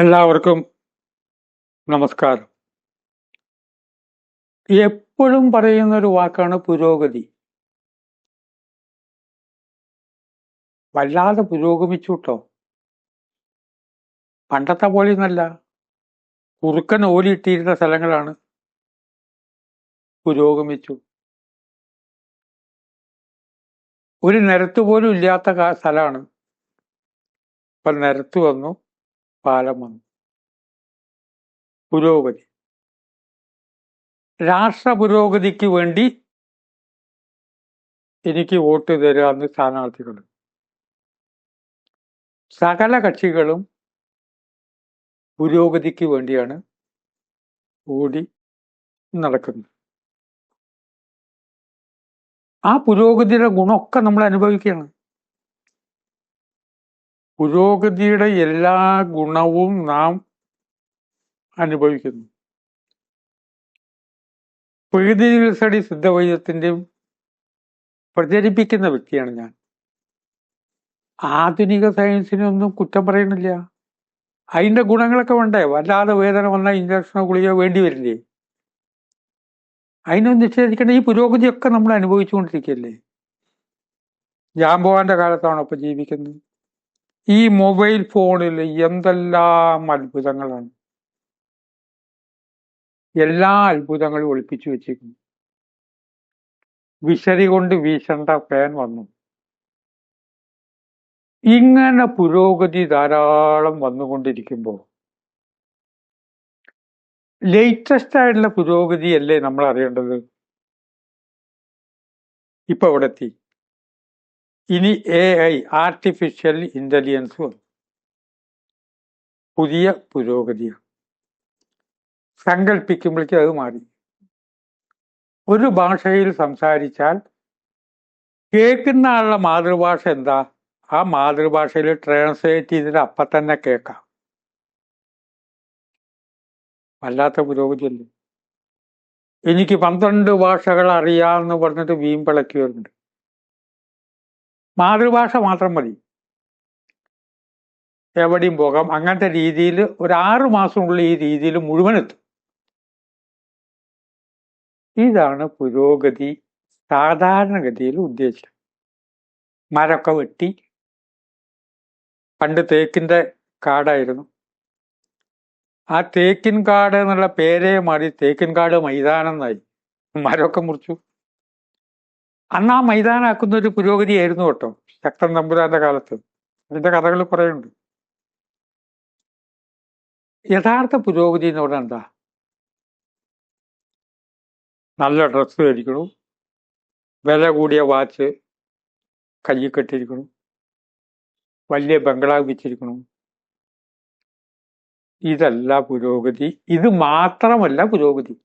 എല്ലാവർക്കും നമസ്കാരം. എപ്പോഴും പറയുന്ന ഒരു വാക്കാണ് പുരോഗതി. വല്ലാതെ പുരോഗമിച്ചു പണ്ടത്തെ പോലെ നല്ല കുറുക്കൻ ഓലിയിട്ടിരുന്ന സ്ഥലങ്ങളാണ് പുരോഗമിച്ചു. ഒരു നിരത്ത് പോലും ഇല്ലാത്ത സ്ഥലമാണ്. ഇപ്പം നിരത്ത് വന്നു. പാലം പുരോഗതി. രാഷ്ട്ര പുരോഗതിക്ക് വേണ്ടി എനിക്ക് വോട്ട് തരിക എന്ന് സ്ഥാനാർത്ഥികൾ സകല കക്ഷികളും പുരോഗതിക്ക് വേണ്ടിയാണ് ഓടി നടക്കുന്നത്. ആ പുരോഗതിയുടെ ഗുണമൊക്കെ നമ്മൾ അനുഭവിക്കുകയാണ്. പുരോഗതിയുടെ എല്ലാ ഗുണവും നാം അനുഭവിക്കുന്നു. പ്രകൃതി ചികിത്സടി സിദ്ധവൈദ്യത്തിന്റെയും പ്രചരിപ്പിക്കുന്ന വ്യക്തിയാണ് ഞാൻ. ആധുനിക സയൻസിനൊന്നും കുറ്റം പറയുന്നില്ല. അതിന്റെ ഗുണങ്ങളൊക്കെ വേണ്ടേ? വല്ലാതെ വേദന വന്ന ഇഞ്ചക്ഷനോ ഗുളിയോ വേണ്ടി വരില്ലേ? അതിനൊന്നും നിഷേധിക്കേണ്ട. ഈ പുരോഗതിയൊക്കെ നമ്മൾ അനുഭവിച്ചുകൊണ്ടിരിക്കുകയല്ലേ? ജാംബോവാന്റെ കാലത്താണോ ഇപ്പൊ ജീവിക്കുന്നത്? ഈ മൊബൈൽ ഫോണിൽ എന്തെല്ലാം അത്ഭുതങ്ങളാണ്. എല്ലാ അത്ഭുതങ്ങളും ഒളിപ്പിച്ചു വെച്ചിരിക്കുന്നു. വിശറി കൊണ്ട് വീശേണ്ട ഫാൻ വന്നു. ഇങ്ങനെ പുരോഗതി ധാരാളം വന്നുകൊണ്ടിരിക്കുമ്പോൾ ലേറ്റസ്റ്റ് ആയിട്ടുള്ള പുരോഗതിയല്ലേ നമ്മൾ അറിയേണ്ടത്? ഇപ്പൊ ഇവിടെ എത്തി? ഇനി എ ഐ ആർട്ടിഫിഷ്യൽ ഇന്റലിജൻസ് വന്നു. പുതിയ പുരോഗതിയാണ് സങ്കല്പിക്കുമ്പോഴേക്കും അത് മാറി. ഒരു ഭാഷയിൽ സംസാരിച്ചാൽ കേൾക്കുന്ന ആളുടെ മാതൃഭാഷ എന്താ? ആ മാതൃഭാഷയിൽ ട്രാൻസ്ലേറ്റ് ചെയ്തിട്ട് അപ്പം തന്നെ കേൾക്കാം. വല്ലാത്ത പുരോഗതിയല്ലേ? എനിക്ക് പന്ത്രണ്ട് ഭാഷകൾ അറിയാമെന്ന് പറഞ്ഞിട്ട് വീമ്പിളക്കിയവരുണ്ട് മാതൃഭാഷ മാത്രം മതി. എവിടെയും പോകാം. അങ്ങനത്തെ രീതിയിൽ ഒരു ആറു മാസമുള്ള ഈ രീതിയിൽ മുഴുവൻ എത്തും. ഇതാണ് പുരോഗതി സാധാരണഗതിയിൽ ഉദ്ദേശിച്ചത് മരമൊക്കെ വെട്ടി. പണ്ട് തേക്കിന്റെ കാടായിരുന്നു. ആ തേക്കിൻ കാട് എന്നുള്ള പേരേ മാറി തേക്കിൻ കാട് മൈതാനം എന്നായി. മരമൊക്കെ മുറിച്ചു. ആ മൈതാനാക്കുന്ന ഒരു പുരോഗതിയായിരുന്നു കേട്ടോ. ശക്തൻ നമ്പുരാന്റെ കാലത്ത്. അതിന്റെ കഥകൾ കുറേയുണ്ട്. യഥാർത്ഥ പുരോഗതി എന്ന് പറഞ്ഞാൽ എന്താ? നല്ല ഡ്രസ്സ് ധരിക്കണം. വില കൂടിയ വാച്ച് കയ്യിൽ കെട്ടിയിരിക്കണം. വലിയ ബംഗ്ലാവ് വെച്ചിരിക്കണം. ഇതല്ല പുരോഗതി. ഇത് മാത്രമല്ല പുരോഗതി.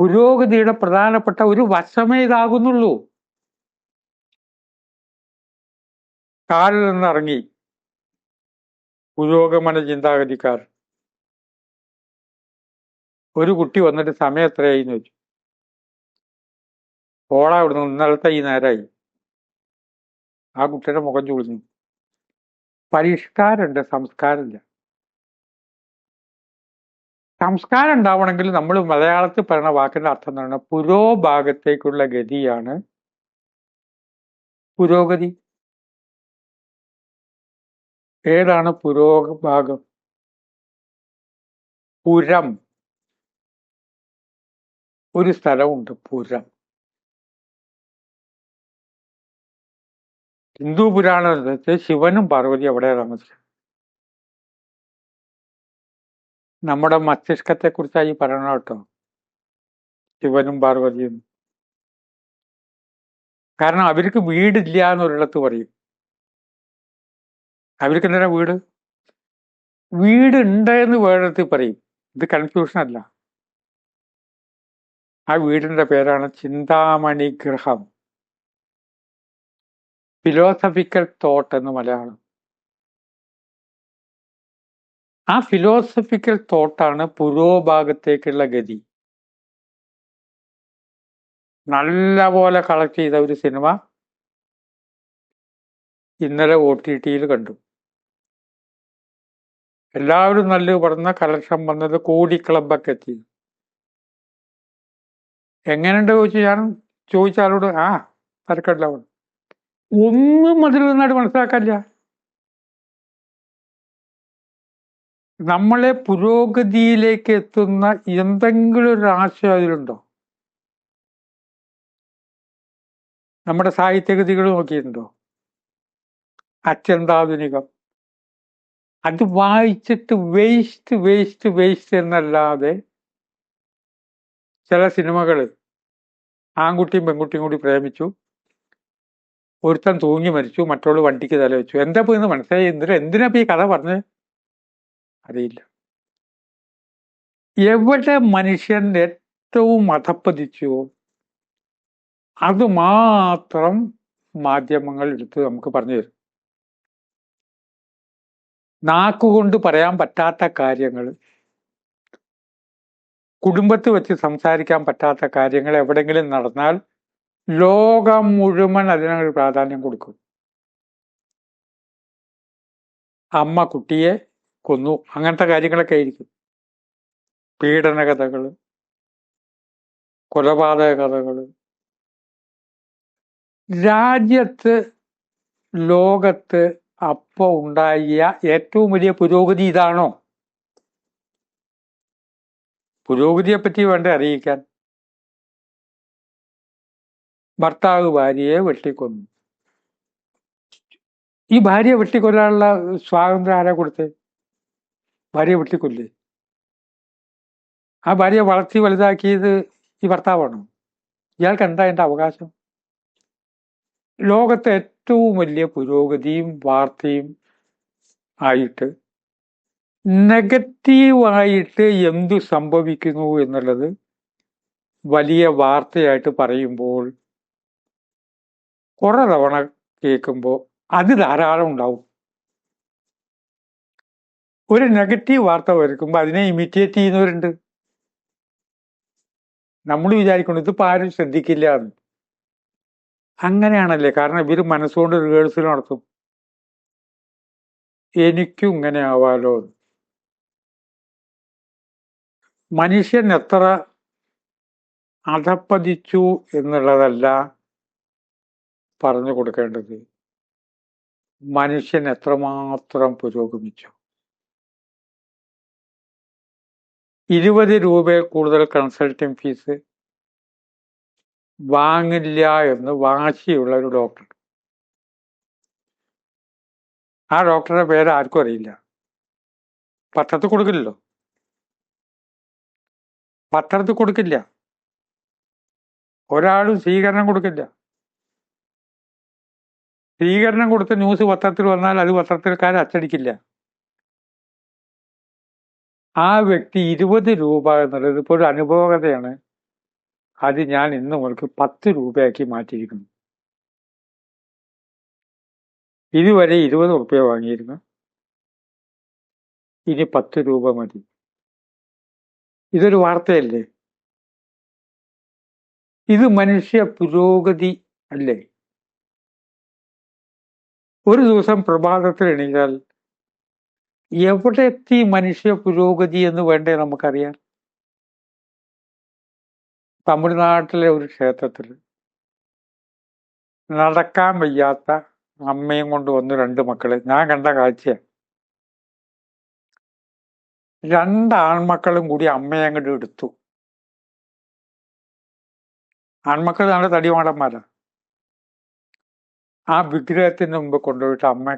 പുരോഗതിയുടെ പ്രധാനപ്പെട്ട ഒരു വശമേ ഇതാകുന്നുള്ളൂ. കാലിൽ നിന്നിറങ്ങി പുരോഗമന ചിന്താഗതിക്കാർ. ഒരു കുട്ടി വന്നിട്ട് സമയം എത്രയായി എന്ന് വെച്ചു ഓളാ ഇവിടുന്ന് ഇന്നലത്തെ ഈ നേരമായി ആ കുട്ടിയുടെ മുഖം ചൂളിഞ്ഞു പരിഷ്കാരമുണ്ട് സംസ്കാരമില്ല. സംസ്കാരം ഉണ്ടാവണമെങ്കിൽ നമ്മൾ മലയാളത്തിൽ പറയുന്ന വാക്കിന്റെ അർത്ഥം എന്താണ് പുരോഭാഗത്തേക്കുള്ള ഗതിയാണ് പുരോഗതി. ഏതാണ് പുരോഭാഗം? പുരം. ഒരു സ്ഥലമുണ്ട് പുരം. ഹിന്ദു പുരാണത്തിൽ ശിവനും പാർവതി അവിടെ താമസിക്കുന്നത് നമ്മുടെ മസ്തിഷ്കത്തെ കുറിച്ചായി പറയണം കേട്ടോ. ശിവനും പാർവതിയും. കാരണം അവർക്ക് വീടില്ല എന്നൊരിടത്ത് പറയും. അവർക്ക് എന്തിനാ വീട്? വീട് ഉണ്ട് എന്ന് വേറെടുത്ത് പറയും. ഇത് കൺഫ്യൂഷൻ അല്ല. ആ വീടിന്റെ പേരാണ് ചിന്താമണി ഗ്രഹം ഫിലോസഫിക്കൽ തോട്ട് എന്ന് മലയാളം. ആ ഫിലോസഫിക്കൽ തോട്ടാണ് പുരോഭാഗത്തേക്കുള്ള ഗതി. നല്ല പോലെ കളക്ട് ചെയ്ത ഒരു സിനിമ ഇന്നലെ ഒ ടി ടിയിൽ കണ്ടു. എല്ലാവരും നല്ല പറഞ്ഞ കളക്ഷൻ വന്നത് കോടി ക്ലബൊക്കെ എത്തി. എങ്ങനെയുണ്ട് ചോദിച്ചു ഞാൻ ചോദിച്ച ആളോട് ആ തരക്കടില്ല ഒന്നും അതിൽ നിന്നായിട്ട് മനസ്സിലാക്കാനില്ല. നമ്മളെ പുരോഗതിയിലേക്ക് എത്തുന്ന എന്തെങ്കിലും ഒരു ആശയം അതിലുണ്ടോ? നമ്മുടെ സാഹിത്യഗതികൾ നോക്കിയിട്ടുണ്ടോ? അത്യന്താധുനികം. അത് വായിച്ചിട്ട് വേസ്റ്റ് വേസ്റ്റ് വേസ്റ്റ് എന്നല്ലാതെ ചില സിനിമകൾ ആൺകുട്ടിയും പെൺകുട്ടിയും കൂടി പ്രേമിച്ചു. ഒരുത്തൻ തൂങ്ങി മരിച്ചു മറ്റോൾ വണ്ടിക്ക് തല വെച്ചു എന്താ പോയി മനസ്സിലായി? എന്തിനാ എന്തിനാ ഈ കഥ പറഞ്ഞ്? അറിയില്ല. എവിടെ മനുഷ്യൻ ഏറ്റവും അധപ്പതിച്ചുവോ അത് മാത്രം മാധ്യമങ്ങൾ എടുത്ത് നമുക്ക് പറഞ്ഞു തരും. നാക്കുകൊണ്ട് പറയാൻ പറ്റാത്ത കാര്യങ്ങൾ കുടുംബത്ത് വെച്ച് സംസാരിക്കാൻ പറ്റാത്ത കാര്യങ്ങൾ എവിടെങ്കിലും നടന്നാൽ ലോകം മുഴുവൻ അതിനൊരു പ്രാധാന്യം കൊടുക്കും. അമ്മ കുട്ടിയെ കൊന്നു. അങ്ങനത്തെ കാര്യങ്ങളൊക്കെ ആയിരിക്കും. പീഡന കഥകൾ കൊലപാതക കഥകൾ രാജ്യത്ത് ലോകത്ത് അപ്പൊ ഉണ്ടായ ഏറ്റവും വലിയ പുരോഗതി ഇതാണോ? പുരോഗതിയെ പറ്റി വേണ്ട അറിയിക്കാൻ. ഭർത്താവ് ഭാര്യയെ വെട്ടിക്കൊന്നു. ഈ ഭാര്യയെ വെട്ടിക്കൊല്ലാനുള്ള സ്വാതന്ത്ര്യം ആരാ കൊടുത്തേ ഭാര്യയെ വെട്ടിക്കൊല്ലേ. ആ ഭാര്യയെ വളർത്തി വലുതാക്കിയത് ഈ ഭർത്താവാണ്. ഇയാൾക്ക് എന്താ എന്റെ അവകാശം? ലോകത്തെ ഏറ്റവും വലിയ പുരോഗതിയും വാർത്തയും ആയിട്ട് നെഗറ്റീവായിട്ട് എന്തു സംഭവിക്കുന്നു എന്നുള്ളത് വലിയ വാർത്തയായിട്ട് പറയുമ്പോൾ കുറെ തവണ കേൾക്കുമ്പോൾ അത് ധാരാളം ഉണ്ടാവും. ഒരു നെഗറ്റീവ് വാർത്ത വരുമ്പോൾ അതിനെ ഇമിറ്റേറ്റ് ചെയ്യുന്നവരുണ്ട്. നമ്മൾ വിചാരിക്കണം ഇതിപ്പോൾ ആരും ശ്രദ്ധിക്കില്ല എന്ന്. അങ്ങനെയാണല്ലേ? കാരണം ഇവർ മനസ്സുകൊണ്ട് റിഹേഴ്സൽ നടത്തും. എനിക്കും ഇങ്ങനെ ആവാലോ മനുഷ്യൻ എത്ര അധപ്പതിച്ചു എന്നുള്ളതല്ല പറഞ്ഞു കൊടുക്കേണ്ടത്. മനുഷ്യൻ എത്രമാത്രം പുരോഗമിച്ചു. ഇരുപത് രൂപയിൽ കൂടുതൽ കൺസൾട്ടിങ് ഫീസ് വാങ്ങില്ല എന്ന് വാശിയുള്ള ഒരു ഡോക്ടർ ആ ഡോക്ടറുടെ പേര് ആർക്കും അറിയില്ല. പത്രത്തിൽ കൊടുക്കില്ലല്ലോ. പത്രത്തിൽ കൊടുക്കില്ല. ഒരാളും സ്വീകരണം കൊടുക്കില്ല. സ്വീകരണം കൊടുത്ത ന്യൂസ് പത്രത്തിൽ വന്നാൽ അത് പത്രത്തിൽക്കാർ അച്ചടിക്കില്ല. ആ വ്യക്തി ഇരുപത് രൂപ എന്നുള്ളത് ഇപ്പോൾ ഒരു അനുഭവകതയാണ് അത് ഞാൻ ഇന്ന് മുതൽക്ക് പത്ത് രൂപയാക്കി മാറ്റിയിരിക്കുന്നു. ഇതുവരെ ഇരുപത് റുപ്യ വാങ്ങിയിരുന്നു. ഇനി പത്ത് രൂപ മതി. ഇതൊരു വാർത്തയല്ലേ? ഇത് മനുഷ്യ പുരോഗതി അല്ലേ? ഒരു ദിവസം പ്രഭാതത്തിൽ എണീറ്റാൽ എവിടെ എത്തി മനുഷ്യ പുരോഗതി എന്ന് വേണ്ടേ നമുക്കറിയാം തമിഴ്നാട്ടിലെ ഒരു ക്ഷേത്രത്തിൽ. നടക്കാൻ വയ്യാത്ത അമ്മയും കൊണ്ട് വന്നു രണ്ട് മക്കളെ. ഞാൻ കണ്ട കാഴ്ചയാണ് രണ്ട് ആൺമക്കളും കൂടി അമ്മയെ അങ്ങോട്ട് എടുത്തു. ആൺമക്കൾ നല്ല തടിമാടന്മാരാ. ആ വിഗ്രഹത്തിന് മുമ്പ് കൊണ്ടുപോയിട്ട് അമ്മ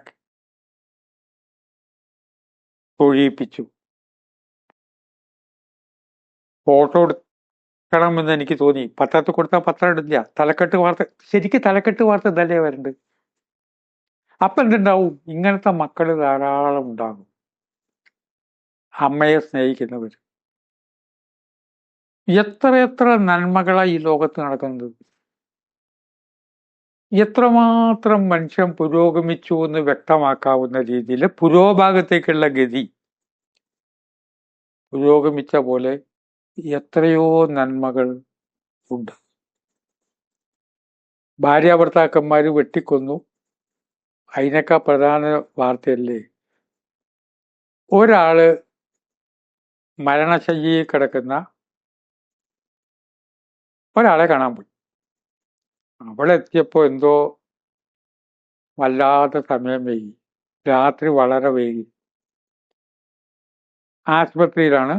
തൊഴിയിപ്പിച്ചു ഫോട്ടോ എടുക്കണമെന്ന് എനിക്ക് തോന്നി. പത്രത്തിൽ കൊടുത്താൽ പത്രം ഇടില്ല. തലക്കെട്ട് വാർത്ത ശരിക്കും തലക്കെട്ട് വാർത്ത ഇതല്ലേ വരണ്ട്? അപ്പൊ എന്തുണ്ടാവും? ഇങ്ങനത്തെ മക്കൾ ധാരാളം ഉണ്ടാകും. അമ്മയെ സ്നേഹിക്കുന്നവർ എത്ര എത്ര നന്മകളാണ് ഈ ലോകത്ത് നടക്കുന്നത്? എത്രമാത്രം മനുഷ്യൻ പുരോഗമിച്ചു എന്ന് വ്യക്തമാക്കാവുന്ന രീതിയിൽ പുരോഭാഗത്തേക്കുള്ള ഗതി. പുരോഗമിച്ച പോലെ എത്രയോ നന്മകൾ ഉണ്ട്. ഭാര്യാഭർത്താക്കന്മാർ വെട്ടിക്കൊന്നു. അതിനൊക്കെ പ്രധാന വാർത്തയല്ലേ? ഒരാൾ മരണശയ്യയിൽ കിടക്കുന്ന ഒരാളെ കാണാൻ പോയി. അവിടെ എത്തിയപ്പോ എന്തോ വല്ലാത്ത സമയം വൈകി. രാത്രി വളരെ വൈകി. ആശുപത്രിയിലാണ്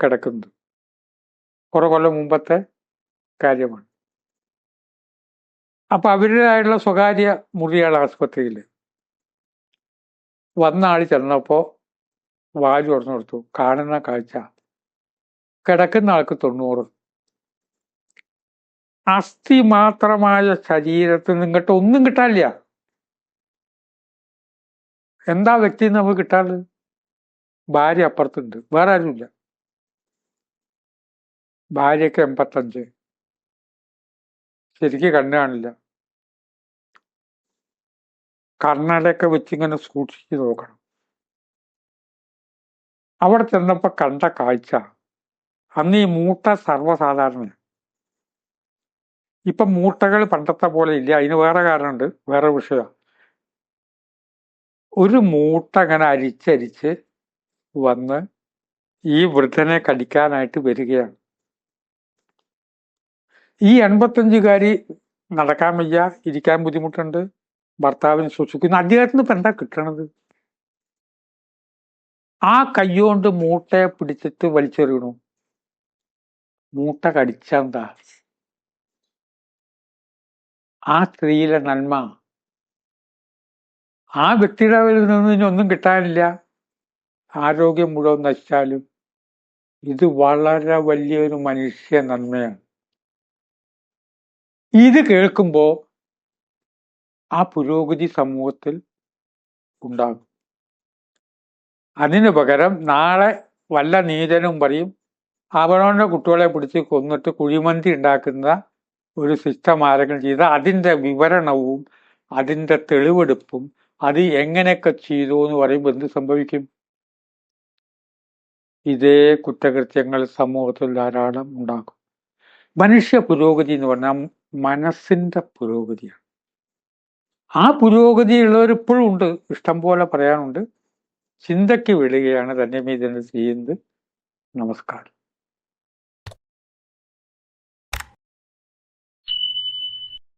കിടക്കുന്നത്. കുറെ കൊല്ലം മുമ്പത്തെ കാര്യമാണ്. അപ്പൊ അവരുടേതായിട്ടുള്ള സ്വകാര്യ മുറിയാണ് ആശുപത്രിയിൽ വന്ന ആൾ ചെന്നപ്പോ വാൽ തുറന്നു കൊടുത്തു. കാണുന്ന കാഴ്ച. കിടക്കുന്ന ആൾക്ക് തൊണ്ണൂറ് അസ്ഥി മാത്രമായ ശരീരത്തിൽ നിങ്ങട്ട് ഒന്നും കിട്ടാനില്ല. എന്താ വ്യക്തി നമുക്ക് കിട്ടാറ് ഭാര്യ അപ്പുറത്തുണ്ട്. വേറെ ആരുമില്ല. ഭാര്യക്ക് എൺപത്തഞ്ച്. ശരിക്ക് കണ്ണു കാണില്ല. കണ്ണടയൊക്കെ വെച്ചിങ്ങനെ സൂക്ഷിച്ച് നോക്കണം. അവിടെ ചെന്നപ്പോ കണ്ട കാഴ്ച. അന്ന് ഈ മൂട്ട സർവസാധാരണ ഇപ്പൊ മൂട്ടകൾ പണ്ടത്തെ പോലെ ഇല്ല. അതിന് വേറെ കാരണമുണ്ട്. വേറെ വിഷയമാണ് ഒരു മൂട്ട അങ്ങനെ അരിച്ചരിച്ച് വന്ന് ഈ വൃദ്ധനെ കടിക്കാനായിട്ട് വരികയാണ്. ഈ എൺപത്തഞ്ചുകാരി നടക്കാൻ വയ്യ ഇരിക്കാൻ ബുദ്ധിമുട്ടുണ്ട് ഭർത്താവിനെ സൂക്ഷിക്കുന്നു. അദ്ദേഹത്തിന് ഇപ്പം എന്താ കിട്ടണത്? ആ കയ്യോണ്ട് മൂട്ടയെ പിടിച്ചിട്ട് വലിച്ചെറിയണു? മൂട്ട കടിച്ചെന്താ ആ സ്ത്രീയിലെ നന്മ. ആ വ്യക്തിയുടെ നിന്ന് ഇനി ഒന്നും കിട്ടാനില്ല. ആരോഗ്യം മുഴുവൻ നശിച്ചാലും. ഇത് വളരെ വലിയൊരു മനുഷ്യ നന്മയാണ്. ഇത് കേൾക്കുമ്പോൾ ആ പുരോഗതി സമൂഹത്തിൽ ഉണ്ടാകും. അതിനു പകരം നാളെ വല്ല നീചനും പറയും അവനവന്റെ കുട്ടികളെ പിടിച്ച് കൊന്നിട്ട് കുഴിമന്തി ഉണ്ടാക്കുന്ന ഒരു സിസ്റ്റം ആരെങ്കിലും ചെയ്ത് അതിന്റെ വിവരണവും അതിന്റെ തെളിവെടുപ്പും അത് എങ്ങനെയൊക്കെ ചെയ്തു എന്ന് പറയുമ്പോൾ എന്ത് സംഭവിക്കും? ഇതേ കുറ്റകൃത്യങ്ങൾ സമൂഹത്തിൽ ധാരാളം ഉണ്ടാകും. മനുഷ്യ പുരോഗതി എന്ന് പറഞ്ഞാൽ മനസ്സിന്റെ പുരോഗതിയാണ്. ആ പുരോഗതി ഉള്ളവർ ഇപ്പോഴും ഉണ്ട്. ഇഷ്ടം പോലെ പറയാനുണ്ട്. ചിന്തയ്ക്ക് വിടുകയാണ് തന്നെ മീതന്നെ ചെയ്യുന്നത്. നമസ്കാരം.